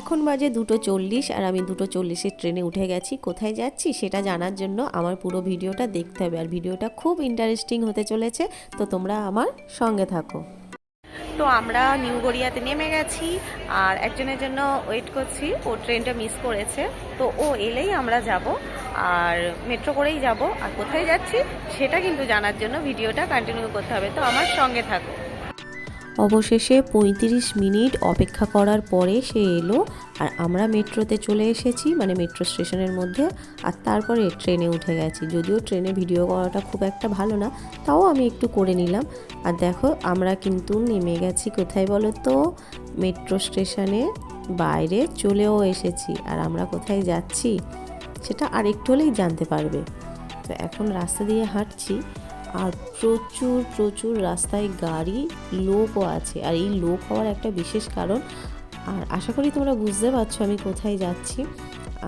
এখন বাজে দুটো চল্লিশ আর আমি দুটো চল্লিশের ট্রেনে উঠে গেছি। কোথায় যাচ্ছি সেটা জানার জন্য আমার পুরো ভিডিওটা দেখতে হবে। আর ভিডিওটা খুব ইন্টারেস্টিং হতে চলেছে। তো তোমরা আমার সঙ্গে থাকো। তো আমরা নিউ গড়িয়াতে নেমে গেছি আর একজনের জন্য ওয়েট করছি। ও ট্রেনটা মিস করেছে। তো ও এলেই আমরা যাব আর মেট্রো করেই যাব। আর কোথায় যাচ্ছি সেটা কিন্তু জানার জন্য ভিডিওটা কন্টিনিউ করতে হবে। তো আমার সঙ্গে থাকো। অবশেষে পঁয়ত্রিশ মিনিট অপেক্ষা করার পরে সে এলো আর আমরা মেট্রোতে চলে এসেছি মানে মেট্রো স্টেশনের মধ্যে। আর তারপরে ট্রেনে উঠে গেছি। যদিও ট্রেনে ভিডিও করাটা খুব একটা ভালো না, তাও আমি একটু করে নিলাম। আর দেখো, আমরা কিন্তু নেমে গেছি কোথায় বলো তো? মেট্রো স্টেশনে বাইরে চলেও এসেছি। আর আমরা কোথায় যাচ্ছি, সেটা আর একটু হলেই জানতে পারবে। তো এখন রাস্তা দিয়ে হাঁটছি। আর প্রচুর প্রচুর রাস্তায় গাড়ি, লোকও আছে। আর এই লোক হওয়ার একটা বিশেষ কারণ, আর আশা করি তোমরা বুঝতে পারছ আমি কোথায় যাচ্ছি।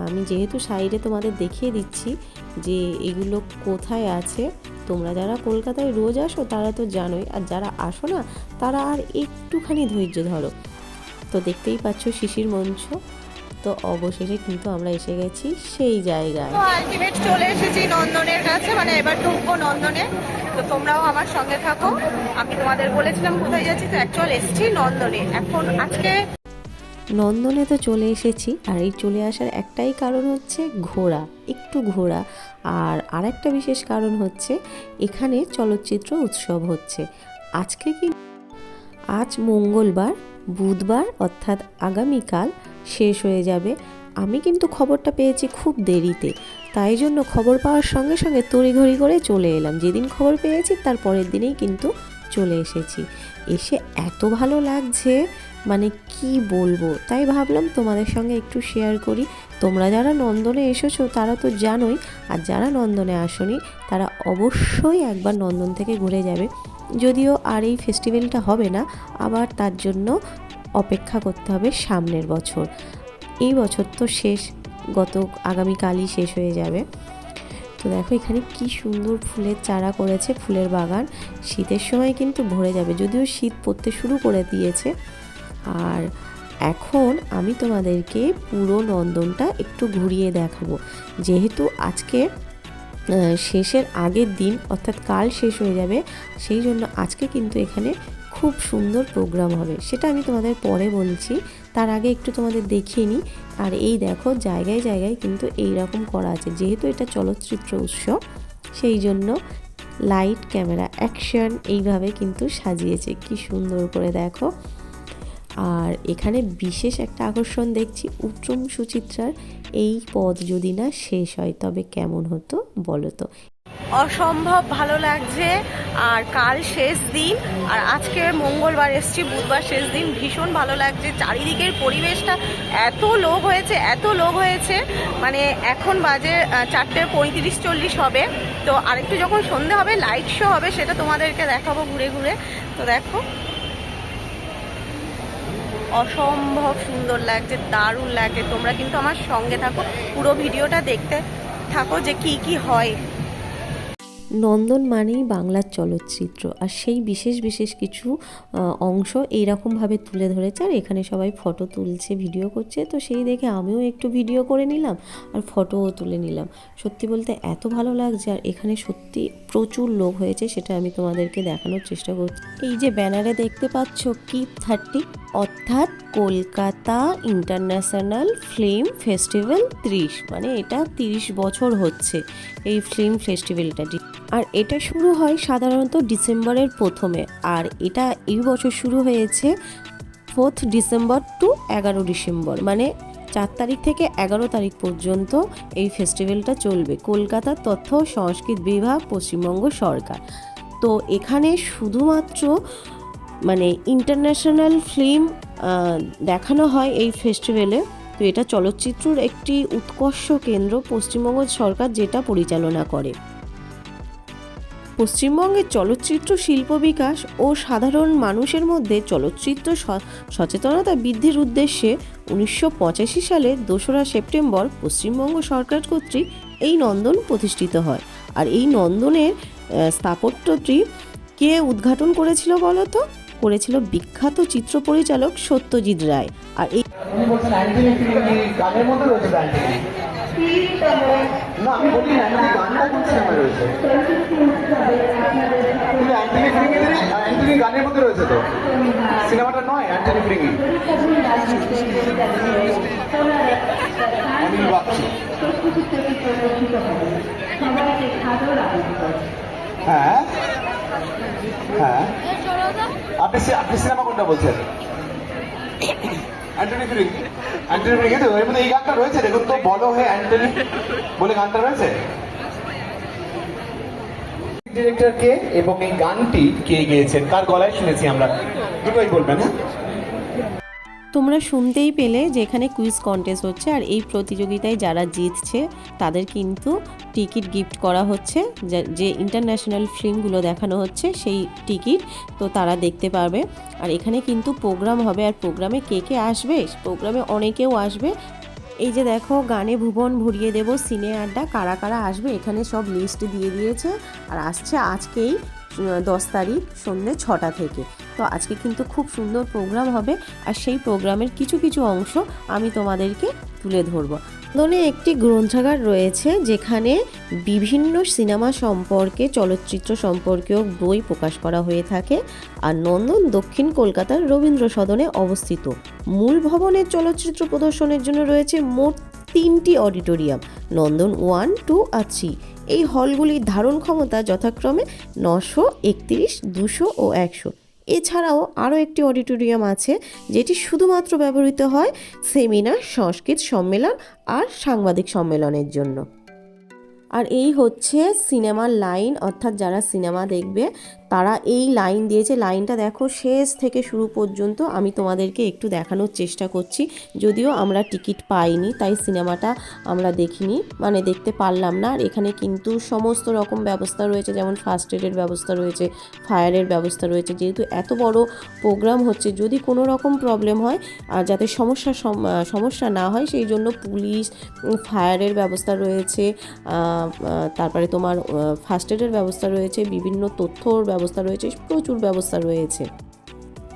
আমি যেহেতু সাইডে তোমাদের দেখিয়ে দিচ্ছি যে এগুলো কোথায় আছে, তোমরা যারা কলকাতায় রোজ আসো তারা তো জানোই, আর যারা আসো না তারা আর একটুখানি ধৈর্য ধরো। তো দেখতেই পাচ্ছ শিশির মঞ্চ। তো অবশেষে কিন্তু আমরা এসে গেছি সেই জায়গায়। আলটিমেট চলে এসেছি নন্দনের কাছে মানে এবার ঢুকবো নন্দনে। তো তোমরাও আমার সঙ্গে থাকো। আমি তোমাদের বলেছিলাম কোথায় যাচ্ছি তো অ্যাকচুয়াল এসেছি নন্দনে। এখন আজকে নন্দনে তো চলে এসেছি আর এই চলে আসার একটাই কারণ হচ্ছে ঘোরা একটু ঘোরা আর আরেকটা বিশেষ কারণ হচ্ছে এখানে চলচ্চিত্র উৎসব হচ্ছে। আজকে কি? আজ মঙ্গলবার বুধবার, অর্থাৎ আগামীকাল শেষ হয়ে যাবে। আমি কিন্তু খবরটা পেয়েছি খুব দেরিতে। তাই জন্য খবর পাওয়ার সঙ্গে সঙ্গে তড়িঘড়ি করে চলে এলাম। যেদিন খবর পেয়েছি, তার পরের দিনেই কিন্তু চলে এসেছি। এসে এত ভালো লাগছে মানে কি বলব? তাই ভাবলাম তোমাদের সঙ্গে একটু শেয়ার করি। তোমরা যারা নন্দনে এসেছ, তারা তো জানোই, আর যারা নন্দনে আসনি, তারা অবশ্যই একবার নন্দন থেকে ঘুরে যাবে। যদিও আর এই ফেস্টিভ্যালটা হবে না, আবার তার জন্য অপেক্ষা করতে হবে সামনের বছর। এই বছর তো শেষ, গত আগামীকালই শেষ হয়ে যাবে। তো দেখো এখানে কি সুন্দর ফুলের চারা করেছে, ফুলের বাগান। শীতের সময় কিন্তু ভরে যাবে, যদিও শীত পড়তে শুরু করে দিয়েছে। আর এখন আমি তোমাদেরকে পুরো নন্দনটা একটু ঘুরিয়ে দেখাবো, যেহেতু আজকে শেষের আগের দিন, অর্থাৎ কাল শেষ হয়ে যাবে, সেই জন্য আজকে কিন্তু এখানে খুব সুন্দর প্রোগ্রাম হবে। সেটা আমি তোমাদের পরে বলছি, তার আগে একটু তোমাদের দেখিয়ে নিই। আর এই দেখো, জায়গায় জায়গায় কিন্তু এই রকম করা আছে, যেহেতু এটা চলচ্চিত্র উৎসব, সেই জন্য লাইট ক্যামেরা অ্যাকশন এইভাবে কিন্তু সাজিয়েছে। কি সুন্দর করে দেখো। আর এখানে বিশেষ একটা আকর্ষণ দেখছি, উত্তম সুচিত্রার এই পদ যদি না শেষ হয়, তবে কেমন হতো বলো তো? অসম্ভব ভালো লাগছে, আর কাল শেষ দিন, আর আজকে মঙ্গলবার এসছি, বুধবার শেষ দিন, ভীষণ ভালো লাগছে, চারিদিকের পরিবেশটা এত লোক হয়েছে, এত লোক হয়েছে মানে এখন বাজে চারটে পঁয়ত্রিশ চল্লিশ হবে, তো আরেকটু যখন সন্ধে হবে লাইট শো হবে, সেটা তোমাদেরকে দেখাবো ঘুরে ঘুরে, তো দেখো। অসম্ভব সুন্দর লাগছে, দারুণ লাগছে। তোমরা কিন্তু আমার সঙ্গে থাকো, পুরো ভিডিওটা দেখতে থাকো যে কি কি হয়। নন্দন মানেই বাংলার চলচ্চিত্র, আর সেই বিশেষ বিশেষ কিছু অংশ এইরকমভাবে তুলে ধরেছে, আর এখানে সবাই ফটো তুলছে, ভিডিও করছে। তো সেই দেখে আমিও একটু ভিডিও করে নিলাম, আর ফটোও তুলে নিলাম। সত্যি বলতে এত ভালো লাগছে, আর এখানে সত্যি প্রচুর লোক হয়েছে, সেটা আমি তোমাদেরকে দেখানোর চেষ্টা করছি। এই যে ব্যানারে দেখতে পাচ্ছ কিপ থার্টি? অর্থাৎ কলকাতা ইন্টারন্যাশনাল ফিল্ম ফেস্টিভ্যাল ত্রিশ মানে এটা তিরিশ বছর হচ্ছে এই ফিল্ম ফেস্টিভ্যালটা আর এটা শুরু হয় সাধারণত ডিসেম্বরের প্রথমে, আর এটা এই বছর শুরু হয়েছে ফোর্থ ডিসেম্বর টু এগারো ডিসেম্বর মানে চার তারিখ থেকে এগারো তারিখ পর্যন্ত এই ফেস্টিভ্যালটা চলবে। কলকাতা তথ্য সংস্কৃত বিভাগ, পশ্চিমবঙ্গ সরকার। তো এখানে শুধুমাত্র মানে ইন্টারন্যাশনাল ফিল্ম দেখানো হয় এই ফেস্টিভ্যালে তো এটা চলচ্চিত্রর একটি উৎকর্ষ কেন্দ্র পশ্চিমবঙ্গ সরকার যেটা পরিচালনা করে। পশ্চিমবঙ্গের চলচ্চিত্র শিল্প বিকাশ ও সাধারণ মানুষের মধ্যে চলচ্চিত্র সচেতনতা বৃদ্ধির উদ্দেশ্যে উনিশশো পঁচাশি সালে দোসরা সেপ্টেম্বর পশ্চিমবঙ্গ সরকার কর্তৃক এই নন্দন প্রতিষ্ঠিত হয়। আর এই নন্দনের স্থাপত্যটি কে উদ্ঘাটন করেছিল বলো তো করেছিল বিখ্যাত চিত্র পরিচালক সত্যজিৎ রায়। আর এই হ্যাঁ? হ্যাঁ? আপনি আপনি সিনেমা কোনটা বলছেন? অ্যান্টনি অ্যান্টনি কিন্তু এর মধ্যে এই গানটা রয়েছে, দেখুন তো, বলো হে অ্যান্টনি বলে গানটা রয়েছে। ডিরেক্টর কে এবং এই গানটি কে গেয়েছেন? কার গলায় শুনেছি আমরা? দুটোই বলবেন হ্যাঁ? তোমরা শুনতেই পেলে যে এখানে কুইজ কন্টেস্ট হচ্ছে আর এই প্রতিযোগিতায় যারা জিতছে, তাদের কিন্তু টিকিট গিফট করা হচ্ছে। যা- ইন্টারন্যাশনাল ফিল্মগুলো দেখানো হচ্ছে সেই টিকিট তো তারা দেখতে পারবে। আর এখানে কিন্তু প্রোগ্রাম হবে আর প্রোগ্রামে কে কে আসবে? প্রোগ্রামে অনেকেও আসবে। এই যে দেখো, গানে ভুবন ভরিয়ে দেব, সিনে আড্ডা, কারা কারা আসবে, এখানে সব লিস্ট দিয়ে দিয়েছে। আর আসছে আজকেই দশ তারিখ, সন্ধ্যে ছটা থেকে। তো আজকে কিন্তু খুব সুন্দর প্রোগ্রাম হবে আর সেই প্রোগ্রামের কিছু কিছু অংশ আমি তোমাদেরকে তুলে ধরবো। নন্দনে একটি গ্রন্থাগার রয়েছে যেখানে বিভিন্ন সিনেমা সম্পর্কে, চলচ্চিত্র সম্পর্কেও বই প্রকাশ করা হয়ে থাকে আর নন্দন দক্ষিণ কলকাতার রবীন্দ্র সদনে অবস্থিত। মূল ভবনের চলচ্চিত্র প্রদর্শনের জন্য রয়েছে মোট তিনটি অডিটোরিয়াম, নন্দন ওয়ান, টু আর থ্রি। এই হলগুলির ধারণ ক্ষমতা যথাক্রমে নশো একত্রিশ, দুশো ও একশো। এছাড়াও আরও একটি অডিটোরিয়াম আছে, যেটি শুধুমাত্র ব্যবহৃত হয় সেমিনার, সংস্কৃত সম্মেলন আর সাংবাদিক সম্মেলনের জন্য। আর এই হচ্ছে সিনেমার লাইন, অর্থাৎ যারা সিনেমা দেখবে তারা এই লাইন দিয়েছে। লাইনটা দেখো, শেষ থেকে শুরু পর্যন্ত আমি তোমাদেরকে একটু দেখানোর চেষ্টা করছি। যদিও আমরা টিকিট পাইনি, তাই সিনেমাটা আমরা দেখিনি। মানে দেখতে পারলাম না। আর এখানে কিন্তু সমস্ত রকম ব্যবস্থা রয়েছে, যেমন ফার্স্ট এডের ব্যবস্থা রয়েছে ফায়ারের ব্যবস্থা রয়েছে। যেহেতু এত বড় প্রোগ্রাম হচ্ছে, যদি কোনো রকম প্রবলেম হয়, আর যাতে সমস্যা সম- সমস্যা না হয়, সেই জন্য পুলিশ ফায়ারের ব্যবস্থা রয়েছে। তারপরে তোমার ফার্স্ট এডের ব্যবস্থা রয়েছে। বিভিন্ন তথ্যর ব্যবস্থা রয়েছে, প্রচুর ব্যবস্থা রয়েছে।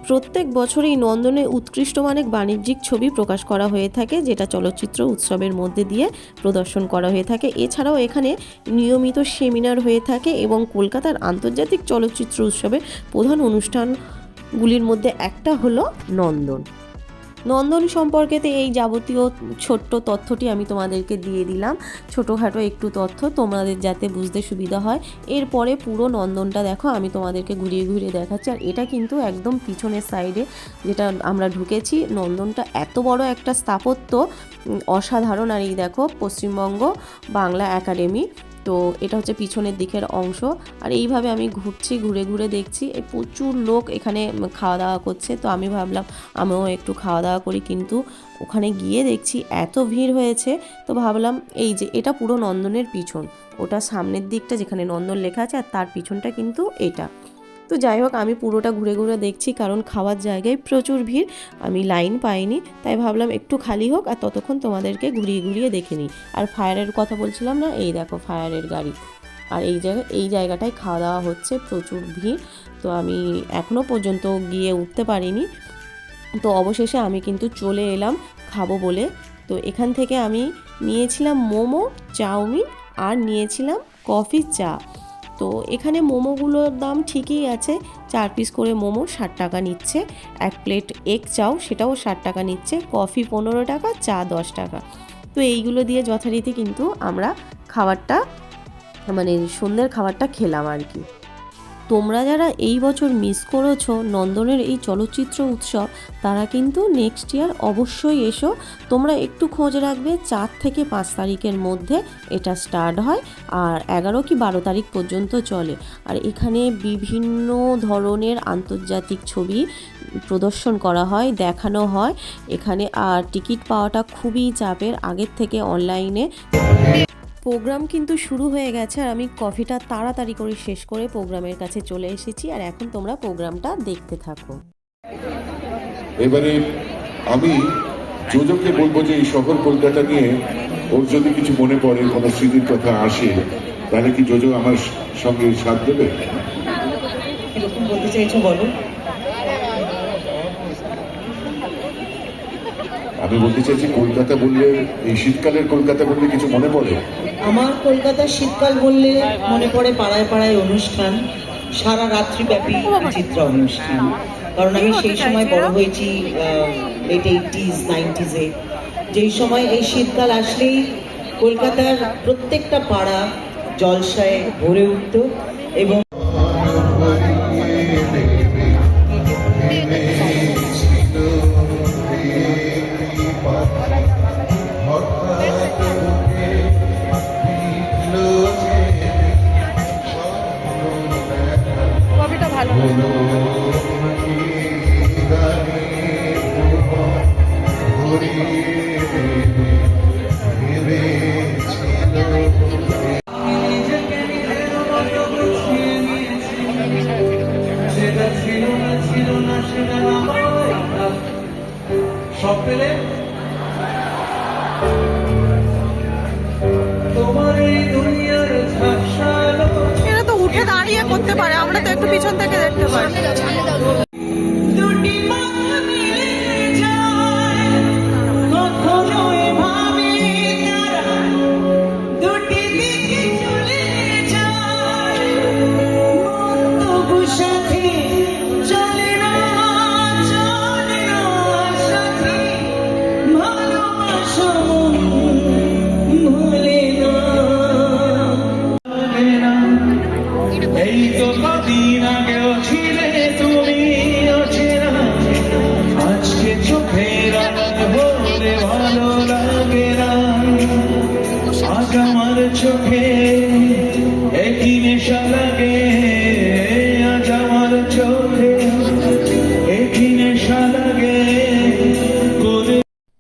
প্রত্যেক বছরই নন্দনে উৎকৃষ্ট মানের বাণিজ্যিক ছবি প্রকাশ করা হয়ে থাকে, যেটা চলচ্চিত্র উৎসবের মধ্যে দিয়ে প্রদর্শন করা হয়ে থাকে। এছাড়াও এখানে নিয়মিত সেমিনার হয়ে থাকে এবং কলকাতার আন্তর্জাতিক চলচ্চিত্র উৎসবের প্রধান অনুষ্ঠানগুলির মধ্যে একটা হলো নন্দন। নন্দন সম্পর্কেতে এই যাবতীয় ছোট্ট তথ্যটি আমি তোমাদেরকে দিয়ে দিলাম। ছোটোখাটো একটু তথ্য, তোমাদের যাতে বুঝতে সুবিধা হয়। এরপরে পুরো নন্দনটা দেখো, আমি তোমাদেরকে ঘুরিয়ে ঘুরিয়ে দেখাচ্ছি। আর এটা কিন্তু একদম পিছনের সাইডে যেটা আমরা ঢুকেছি। নন্দনটা এত বড় একটা স্থাপত্য অসাধারণ। আর এই দেখো, পশ্চিমবঙ্গ বাংলা একাডেমি। তো এটা হচ্ছে পিছনের দিকের অংশ। আর এইভাবে আমি ঘুরছি, ঘুরে ঘুরে দেখছি, এই প্রচুর লোক এখানে খাওয়া দাওয়া করছে। তো আমি ভাবলাম আমিও একটু খাওয়া দাওয়া করি, কিন্তু ওখানে গিয়ে দেখছি এত ভিড় হয়েছে। তো ভাবলাম এই যে এটা পুরো নন্দনের পিছন, ওটা সামনের দিকটা যেখানে নন্দন লেখা আছে আর তার পিছনটা কিন্তু এটা। তো যাই হোক, আমি পুরোটা ঘুরে ঘুরে দেখছি কারণ খাওয়ার জায়গায় প্রচুর ভিড়। আমি লাইন পাইনি, তাই ভাবলাম একটু খালি হোক আর ততক্ষণ তোমাদেরকে ঘুরিয়ে ঘুরিয়ে দেখে নিই। আর ফায়ারের কথা বলছিলাম না, এই দেখো ফায়ারের গাড়ি। আর এই জায়গা, এই জায়গাটায় খাওয়া দাওয়া হচ্ছে, প্রচুর ভিড়। তো আমি এখনও পর্যন্ত গিয়ে উঠতে পারিনি। তো অবশেষে আমি কিন্তু চলে এলাম খাব বলে। তো এখান থেকে আমি নিয়েছিলাম মোমো, চাউমিন আর নিয়েছিলাম কফি চা। তো এখানে মোমোগুলোর দাম ঠিকই আছে। চার পিস করে মোমো ষাট টাকা নিচ্ছে। এক প্লেট এগ চাও, সেটাও ষাট টাকা নিচ্ছে। কফি পনেরো টাকা, চা দশ টাকা। তো এইগুলো দিয়ে যথারীতি কিন্তু আমরা খাবারটা মানে সন্ধ্যের খাবারটা খেলাম আর কি। তোমরা যারা এই বছর মিস করেছ নন্দনের এই চলচ্চিত্র উৎসব, তারা কিন্তু নেক্সট ইয়ার অবশ্যই এসো। তোমরা একটু খোঁজ রাখবে, চার থেকে পাঁচ তারিখের মধ্যে এটা স্টার্ট হয় আর এগারো কি বারো তারিখ পর্যন্ত চলে। আর এখানে বিভিন্ন ধরনের আন্তর্জাতিক ছবি প্রদর্শন করা হয়, দেখানো হয়। এখানে আর টিকিট পাওয়াটা খুবই চাপের, আগের থেকে অনলাইনে প্রোগ্রাম কিন্তু শুরু হয়ে গেছে আর আমি কফিটা তাড়াতাড়ি করে শেষ করে প্রোগ্রামের কাছে চলে এসেছি আর এখন তোমরা প্রোগ্রামটা দেখতে থাকো। এবারে আমি যোজককে বলব যে এই শহর কলকাতা নিয়ে ওর যদি কিছু মনে পড়ে কোনো স্মৃতির কথা আসে তাহলে কি যোজো আমার সঙ্গে সাথ দেবে? বলতে বলো। আমি বলতে চাইছি কলকাতা বললে এই শীতকালের কলকাতা বললে কিছু মনে পড়ে? আমার কলকাতার শীতকাল বললে মনে পড়ে পাড়ায় পাড়ায় অনুষ্ঠান সারা রাত্রি ব্যাপী বিচিত্র অনুষ্ঠান। কারণ আমি সেই সময় বড় হয়েছি লেট এইটিজ নাইনটিজে যেই সময় এই শীতকাল আসলেই কলকাতার প্রত্যেকটা পাড়া জলসায় ভরে উঠত এবং সব এরা তো উঠে দাঁড়িয়ে করতে পারে আমরা তো একটু পিছন থেকে দেখতে পারি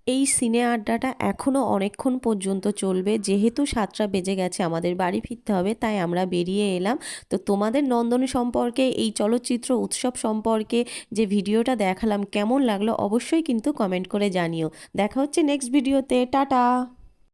এই সিনে আড্ডাটা এখনও অনেকক্ষণ পর্যন্ত চলবে। যেহেতু সাতটা বেজে গেছে, আমাদের বাড়ি ফিরতে হবে, তাই আমরা বেরিয়ে এলাম। তো তোমাদের নন্দন সম্পর্কে, এই চলচ্চিত্র উৎসব সম্পর্কে যে ভিডিওটা দেখালাম, কেমন লাগল অবশ্যই কিন্তু কমেন্ট করে জানিও। দেখা হচ্ছে নেক্সট ভিডিওতে টাটা!